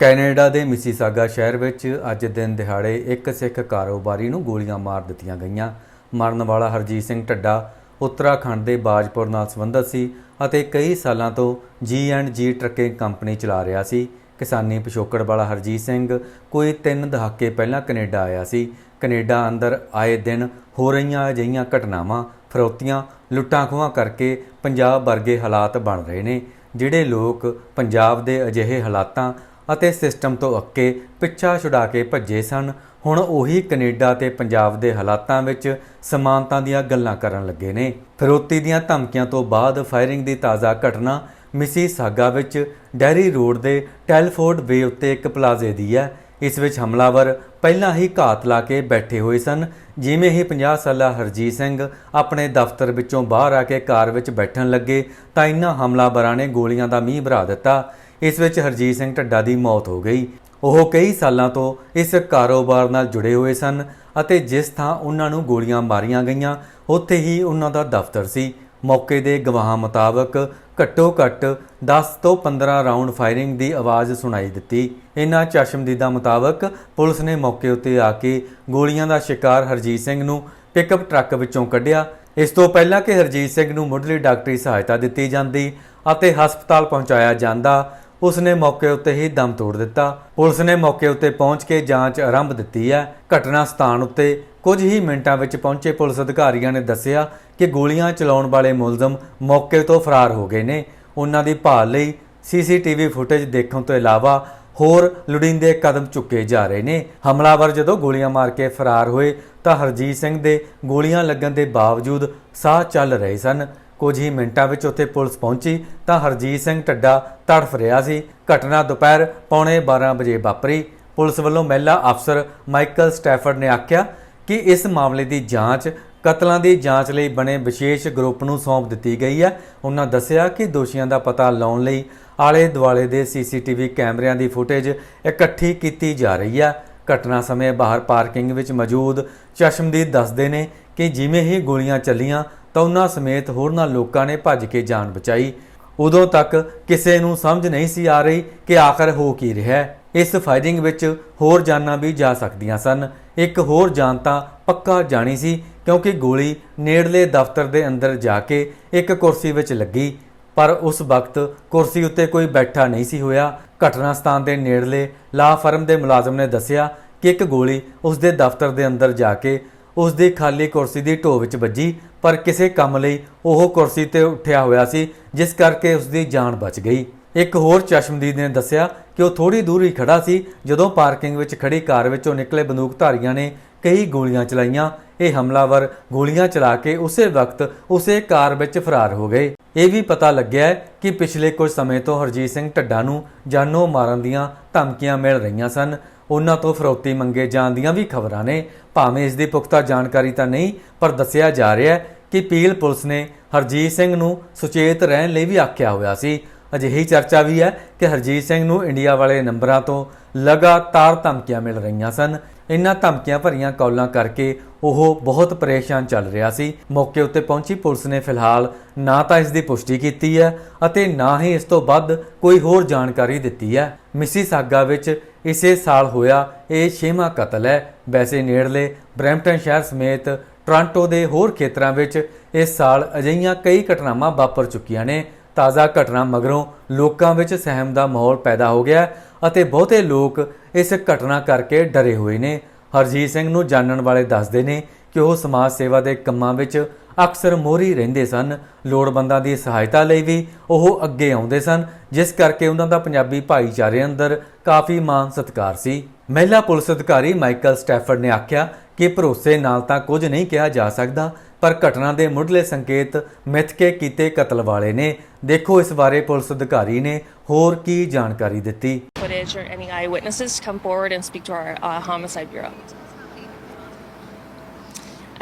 Canada ਦੇ Mississauga ਸ਼ਹਿਰ ਵਿੱਚ ਅੱਜ ਦਿਨ ਦਿਹਾੜੇ ਇੱਕ ਸਿੱਖ ਕਾਰੋਬਾਰੀ ਨੂੰ ਗੋਲੀਆਂ ਮਾਰ ਦਿੱਤੀਆਂ ਗਈਆਂ। ਮਰਨ ਵਾਲਾ ਹਰਜੀਤ ਸਿੰਘ ਢੱਡਾ ਉੱਤਰਾਖੰਡ ਦੇ ਬਾਜਪੁਰ ਨਾਲ ਸੰਬੰਧਿਤ ਸੀ ਅਤੇ ਕਈ ਸਾਲਾਂ ਤੋਂ ਜੀ ਟਰੱਕਿੰਗ ਕੰਪਨੀ ਚਲਾ ਰਿਹਾ ਸੀ। ਕਿਸਾਨੀ ਪਿਛੋਕੜ ਵਾਲਾ ਹਰਜੀਤ ਸਿੰਘ ਕੋਈ ਤਿੰਨ ਦਹਾਕੇ ਪਹਿਲਾਂ ਕੈਨੇਡਾ ਆਇਆ ਸੀ। ਕੈਨੇਡਾ ਅੰਦਰ ਆਏ ਦਿਨ ਹੋ ਰਹੀਆਂ ਅਜਿਹੀਆਂ ਘਟਨਾਵਾਂ, ਫਰੋਤੀਆਂ ਲੁੱਟਾਂ ਖੋਹਾਂ ਕਰਕੇ ਪੰਜਾਬ ਵਰਗੇ ਹਾਲਾਤ ਬਣ ਰਹੇ ਨੇ, ਜਿਹੜੇ ਲੋਕ ਪੰਜਾਬ ਦੇ ਅਜਿਹੇ ਹਾਲਾਤਾਂ ਅਤੇ ਸਿਸਟਮ ਤੋਂ ਅੱਕੇ ਪਿੱਛਾ ਛੁਡਾ ਕੇ ਭੱਜੇ ਸਨ। ਹੁਣ ਉਹੀ ਕੈਨੇਡਾ ਤੇ ਪੰਜਾਬ ਦੇ ਹਾਲਾਤਾਂ ਵਿੱਚ ਸਮਾਨਤਾ ਦੀਆਂ ਗੱਲਾਂ ਕਰਨ ਲੱਗੇ ਨੇ। ਫਿਰੋਤੀ ਦੀਆਂ ਧਮਕੀਆਂ ਤੋਂ ਬਾਅਦ ਫਾਇਰਿੰਗ ਦੀ ਤਾਜ਼ਾ ਘਟਨਾ ਮਿਸੀ ਸਾਗਾ ਵਿੱਚ ਡੈਰੀ ਰੋਡ ਦੇ ਟੈਲਫੋਰਡ ਵੇ ਉੱਤੇ ਇੱਕ ਪਲਾਜ਼ੇ ਦੀ ਹੈ। ਇਸ ਵਿੱਚ ਹਮਲਾਵਰ ਪਹਿਲਾਂ ਹੀ ਘਾਤ ਲਾ ਕੇ ਬੈਠੇ ਹੋਏ ਸਨ। ਜਿਵੇਂ ਹੀ 50 ਸਾਲਾ ਹਰਜੀਤ ਸਿੰਘ ਆਪਣੇ ਦਫ਼ਤਰ ਵਿੱਚੋਂ ਬਾਹਰ ਆ ਕੇ ਕਾਰ ਵਿੱਚ ਬੈਠਣ ਲੱਗੇ ਤਾਂ ਇਨ੍ਹਾਂ ਹਮਲਾਵਰਾਂ ਨੇ ਗੋਲੀਆਂ ਦਾ ਮੀਂਹ ਭਰਾ ਦਿੱਤਾ। ਇਸ ਵਿੱਚ ਹਰਜੀਤ ਸਿੰਘ ਢੱਡਾ ਦੀ ਮੌਤ ਹੋ ਗਈ। ਉਹ ਕਈ ਸਾਲਾਂ ਤੋਂ ਇਸ ਕਾਰੋਬਾਰ ਨਾਲ ਜੁੜੇ ਹੋਏ ਸਨ ਅਤੇ ਜਿਸ ਥਾਂ ਉਹਨਾਂ ਨੂੰ ਗੋਲੀਆਂ ਮਾਰੀਆਂ ਗਈਆਂ, ਉੱਥੇ ਹੀ ਉਹਨਾਂ ਦਾ ਦਫ਼ਤਰ ਸੀ। ਮੌਕੇ ਦੇ ਗਵਾਹਾਂ ਮੁਤਾਬਕ ਘੱਟੋ ਘੱਟ 10 ਤੋਂ 15 ਰਾਉਂਡ ਫਾਇਰਿੰਗ ਦੀ ਆਵਾਜ਼ ਸੁਣਾਈ ਦਿੱਤੀ। ਇਨ੍ਹਾਂ ਚਸ਼ਮਦੀਦਾਂ ਮੁਤਾਬਕ ਪੁਲਿਸ ਨੇ ਮੌਕੇ ਉੱਤੇ ਆ ਕੇ ਗੋਲੀਆਂ ਦਾ ਸ਼ਿਕਾਰ ਹਰਜੀਤ ਸਿੰਘ ਨੂੰ ਪਿਕਅਪ ਟਰੱਕ ਵਿੱਚੋਂ ਕੱਢਿਆ। ਇਸ ਤੋਂ ਪਹਿਲਾਂ ਕਿ ਹਰਜੀਤ ਸਿੰਘ ਨੂੰ ਮੁੱਢਲੀ ਡਾਕਟਰੀ ਸਹਾਇਤਾ ਦਿੱਤੀ ਜਾਂਦੀ ਅਤੇ ਹਸਪਤਾਲ ਪਹੁੰਚਾਇਆ ਜਾਂਦਾ ਉਸ ਨੇ ਮੌਕੇ ਉੱਤੇ ਹੀ ਦਮ ਤੋੜ ਦਿੱਤਾ। ਪੁਲਿਸ ਨੇ ਮੌਕੇ ਉੱਤੇ ਪਹੁੰਚ ਕੇ ਜਾਂਚ ਆਰੰਭ ਦਿੱਤੀ ਹੈ। ਘਟਨਾ ਸਥਾਨ ਉੱਤੇ ਕੁਝ ਹੀ ਮਿੰਟਾਂ ਵਿੱਚ ਪਹੁੰਚੇ ਪੁਲਿਸ ਅਧਿਕਾਰੀਆਂ ਨੇ ਦੱਸਿਆ ਕਿ ਗੋਲੀਆਂ ਚਲਾਉਣ ਵਾਲੇ ਮੁਲਜ਼ਮ ਮੌਕੇ ਤੋਂ ਫਰਾਰ ਹੋ ਗਏ ਨੇ। ਉਹਨਾਂ ਦੀ ਭਾਲ ਲਈ ਸੀਸੀਟੀਵੀ ਫੁਟੇਜ ਦੇਖਣ ਤੋਂ ਇਲਾਵਾ ਹੋਰ ਲੋੜੀਂਦੇ ਕਦਮ ਚੁੱਕੇ ਜਾ ਰਹੇ ਨੇ। ਹਮਲਾਵਰ ਜਦੋਂ ਗੋਲੀਆਂ ਮਾਰ ਕੇ ਫਰਾਰ ਹੋਏ ਤਾਂ ਹਰਜੀਤ ਸਿੰਘ ਦੇ ਗੋਲੀਆਂ ਲੱਗਣ ਦੇ ਬਾਵਜੂਦ ਸਾਹ ਚੱਲ ਰਹੇ ਸਨ। ਕੁਝ ਹੀ ਮਿੰਟਾਂ ਵਿੱਚ ਉੱਥੇ ਪੁਲਿਸ ਪਹੁੰਚੀ ਤਾਂ ਹਰਜੀਤ ਸਿੰਘ ਢੱਡਾ ਤੜਫ ਰਿਹਾ ਸੀ। ਘਟਨਾ ਦੁਪਹਿਰ ਪੌਣੇ 12 ਵਜੇ ਵਾਪਰੀ। ਪੁਲਿਸ ਵੱਲੋਂ ਮਹਿਲਾ ਅਫਸਰ ਮਾਈਕਲ ਸਟੈਫਰਡ ਨੇ ਆਖਿਆ ਕਿ ਇਸ ਮਾਮਲੇ ਦੀ ਜਾਂਚ, ਕਤਲਾਂ ਦੀ ਜਾਂਚ ਲਈ ਬਣੇ ਵਿਸ਼ੇਸ਼ ਗਰੁੱਪ ਨੂੰ ਸੌਂਪ ਦਿੱਤੀ ਗਈ ਹੈ। ਉਹਨਾਂ ਦੱਸਿਆ ਕਿ ਦੋਸ਼ੀਆਂ ਦਾ ਪਤਾ ਲਾਉਣ ਲਈ ਆਲੇ ਦੁਆਲੇ ਦੇ ਸੀਸੀਟੀਵੀ ਕੈਮਰਿਆਂ ਦੀ ਫੁਟੇਜ ਇਕੱਠੀ ਕੀਤੀ ਜਾ ਰਹੀ ਹੈ। ਘਟਨਾ ਸਮੇਂ ਬਾਹਰ ਪਾਰਕਿੰਗ ਵਿੱਚ ਮੌਜੂਦ ਚਸ਼ਮਦੀਦ ਦੱਸਦੇ ਨੇ ਕਿ ਜਿਵੇਂ ਹੀ ਗੋਲੀਆਂ ਚੱਲੀਆਂ ਤਾਂ ਉਹਨਾਂ ਸਮੇਤ ਹੋਰਨਾਂ ਲੋਕਾਂ ਨੇ ਭੱਜ ਕੇ ਜਾਨ ਬਚਾਈ। ਉਦੋਂ ਤੱਕ ਕਿਸੇ ਨੂੰ ਸਮਝ ਨਹੀਂ ਸੀ ਆ ਰਹੀ ਕਿ ਆਖਰ ਹੋ ਕੀ ਰਿਹਾ ਹੈ। ਇਸ ਫਾਇਰਿੰਗ ਵਿੱਚ ਹੋਰ ਜਾਨਾਂ ਵੀ ਜਾ ਸਕਦੀਆਂ ਸਨ। ਇੱਕ ਹੋਰ ਜਾਨ ਤਾਂ ਪੱਕਾ ਜਾਣੀ ਸੀ, ਕਿਉਂਕਿ ਗੋਲੀ ਨੇੜਲੇ ਦਫ਼ਤਰ ਦੇ ਅੰਦਰ ਜਾ ਕੇ ਇੱਕ ਕੁਰਸੀ ਵਿੱਚ ਲੱਗੀ। ਪਰ ਉਸ ਵਕਤ ਕੁਰਸੀ ਉੱਤੇ ਕੋਈ ਬੈਠਾ ਨਹੀਂ ਸੀ ਹੋਇਆ। ਘਟਨਾ ਸਥਾਨ ਦੇ ਨੇੜਲੇ ਲਾ ਫਰਮ ਦੇ ਮੁਲਾਜ਼ਮ ਨੇ ਦੱਸਿਆ ਕਿ ਇੱਕ ਗੋਲੀ ਉਸ ਦੇ ਦਫ਼ਤਰ ਦੇ ਅੰਦਰ ਜਾ ਕੇ ਉਸ ਦੀ ਖਾਲੀ ਕੁਰਸੀ ਦੀ ਢੋ ਵਿੱਚ ਵੱਜੀ, ਪਰ ਕਿਸੇ ਕੰਮ ਲਈ ਉਹ ਕੁਰਸੀ ਤੇ ਉੱਠਿਆ ਹੋਇਆ ਸੀ, ਜਿਸ ਕਰਕੇ ਉਸ ਦੀ ਜਾਨ ਬਚ ਗਈ। ਇੱਕ ਹੋਰ ਚਸ਼ਮਦੀਦ ਨੇ ਦੱਸਿਆ ਕਿ ਉਹ ਥੋੜੀ ਦੂਰ ਹੀ ਖੜਾ ਸੀ, ਜਦੋਂ ਪਾਰਕਿੰਗ ਵਿੱਚ ਖੜੀ ਕਾਰ ਵਿੱਚੋਂ ਨਿਕਲੇ ਬੰਦੂਕਧਾਰੀਆਂ ਨੇ ਕਈ ਗੋਲੀਆਂ ਚਲਾਈਆਂ। ਇਹ ਹਮਲਾਵਰ ਗੋਲੀਆਂ ਚਲਾ ਕੇ ਉਸੇ ਵਕਤ ਉਸੇ ਕਾਰ ਵਿੱਚ ਫਰਾਰ ਹੋ ਗਏ। ਇਹ ਵੀ ਪਤਾ ਲੱਗਿਆ ਹੈ ਕਿ ਪਿਛਲੇ ਕੁਝ ਸਮੇਂ ਤੋਂ ਹਰਜੀਤ ਸਿੰਘ ਢੱਡਾ ਨੂੰ ਜਾਨੋਂ ਮਾਰਨ ਦੀਆਂ ਧਮਕੀਆਂ ਮਿਲ ਰਹੀਆਂ ਸਨ। ਉਹਨਾਂ ਤੋਂ ਫਰੌਤੀ ਮੰਗੇ ਜਾਣ ਦੀਆਂ ਵੀ ਖਬਰਾਂ ਨੇ। ਭਾਵੇਂ ਇਸ ਦੀ ਪੁਖਤਾ ਜਾਣਕਾਰੀ ਤਾਂ ਨਹੀਂ, ਪਰ ਦੱਸਿਆ ਜਾ ਰਿਹਾ ਹੈ ਕਿ ਪੀਲ ਪੁਲਿਸ ਨੇ ਹਰਜੀਤ ਸਿੰਘ ਨੂੰ ਸੁਚੇਤ ਰਹਿਣ ਲਈ ਵੀ ਆਖਿਆ ਹੋਇਆ ਸੀ। ਅਜਿਹੀ ਚਰਚਾ ਵੀ ਹੈ ਕਿ ਹਰਜੀਤ ਸਿੰਘ ਨੂੰ ਇੰਡੀਆ ਵਾਲੇ ਨੰਬਰਾਂ ਤੋਂ ਲਗਾਤਾਰ ਧਮਕੀਆਂ ਮਿਲ ਰਹੀਆਂ ਸਨ। ਇਨ੍ਹਾਂ ਧਮਕੀਆਂ ਭਰੀਆਂ ਕਾਲਾਂ ਕਰਕੇ ਉਹ ਬਹੁਤ ਪਰੇਸ਼ਾਨ ਚੱਲ ਰਿਹਾ ਸੀ। ਮੌਕੇ ਉੱਤੇ ਪਹੁੰਚੀ ਪੁਲਿਸ ਨੇ ਫਿਲਹਾਲ ਨਾ ਤਾਂ ਇਸ ਦੀ ਪੁਸ਼ਟੀ ਕੀਤੀ ਹੈ ਅਤੇ ਨਾ ਹੀ ਇਸ ਤੋਂ ਵੱਧ ਕੋਈ ਹੋਰ ਜਾਣਕਾਰੀ ਦਿੱਤੀ ਹੈ। ਮਿਸੀ ਸਾਗਾ ਵਿੱਚ ਇਸੇ ਸਾਲ ਹੋਇਆ ਇਹ ਛੇਵਾਂ ਕਤਲ ਹੈ। ਵੈਸੇ ਨੇੜਲੇ ਬਰੈਂਪਟਨ ਸ਼ਹਿਰ ਸਮੇਤ ਟੋਰਾਂਟੋ ਦੇ ਹੋਰ ਖੇਤਰਾਂ ਵਿੱਚ ਇਸ ਸਾਲ ਅਜਿਹੀਆਂ ਕਈ ਘਟਨਾਵਾਂ ਵਾਪਰ ਚੁੱਕੀਆਂ ਨੇ। ਤਾਜ਼ਾ ਘਟਨਾ ਮਗਰੋਂ ਲੋਕਾਂ ਵਿੱਚ ਸਹਿਮ ਦਾ ਮਾਹੌਲ ਪੈਦਾ ਹੋ ਗਿਆ ਅਤੇ ਬਹੁਤੇ ਲੋਕ ਇਸ ਘਟਨਾ ਕਰਕੇ ਡਰੇ ਹੋਏ ਨੇ। ਹਰਜੀਤ ਸਿੰਘ ਨੂੰ ਜਾਣਨ ਵਾਲੇ ਦੱਸਦੇ ਨੇ ਕਿ ਉਹ ਸਮਾਜ ਸੇਵਾ ਦੇ ਕੰਮਾਂ ਵਿੱਚ ਅਕਸਰ ਮੋਹਰੀ ਰਹਿੰਦੇ ਸਨ। ਲੋੜਵੰਦਾਂ ਦੀ ਸਹਾਇਤਾ ਲਈ ਵੀ ਉਹ ਅੱਗੇ ਆਉਂਦੇ ਸਨ ਜਿਸ ਕਰਕੇ ਉਹਨਾਂ ਦਾ ਪੰਜਾਬੀ ਭਾਈਚਾਰੇ ਅੰਦਰ ਕਾਫੀ ਮਾਣ ਸਤਿਕਾਰ ਸੀ। ਮਹਿਲਾ ਪੁਲਿਸ ਅਧਿਕਾਰੀ ਮਾਈਕਲ ਸਟੈਫਰਡ ਨੇ ਆਖਿਆ ਕਿ ਭਰੋਸੇ ਨਾਲ ਤਾਂ ਕੁਝ ਨਹੀਂ ਕਿਹਾ ਜਾ ਸਕਦਾ ਪਰ ਘਟਨਾ ਦੇ ਮੁੱਢਲੇ ਸੰਕੇਤ ਮਿੱਥ ਕੇ ਕੀਤੇ ਕਤਲ ਵਾਲੇ ਨੇ। ਦੇਖੋ ਇਸ ਬਾਰੇ ਪੁਲਿਸ ਅਧਿਕਾਰੀ ਨੇ ਹੋਰ ਕੀ ਜਾਣਕਾਰੀ ਦਿੱਤੀ। Footage or any eyewitnesses come forward and speak to our uh, homicide bureau.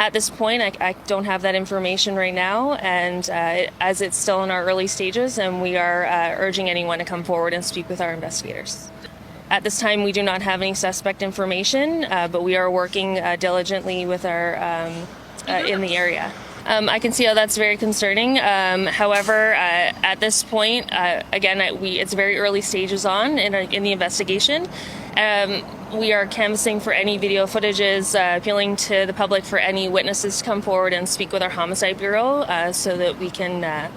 At this point, I, I don't have that information right now, and uh, as it's still in our early stages, and we are uh, urging anyone to come forward and speak with our investigators. At this time, we do not have any suspect information, uh, but we are working uh, diligently with our um, uh, in the area. Um, I can see how that's very concerning. Um, however, uh, at this point, uh, again, I, we it's very early stages on in, our, in the investigation. Um, we are canvassing for any video footages, uh, appealing to the public for any witnesses to come forward and speak with our homicide bureau, uh, so that we can uh,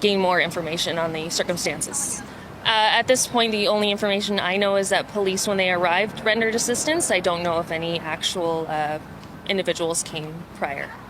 gain more information on the circumstances. Uh, at this point, the only information I know is that police, when they arrived, rendered assistance. I don't know if any actual uh, individuals came prior.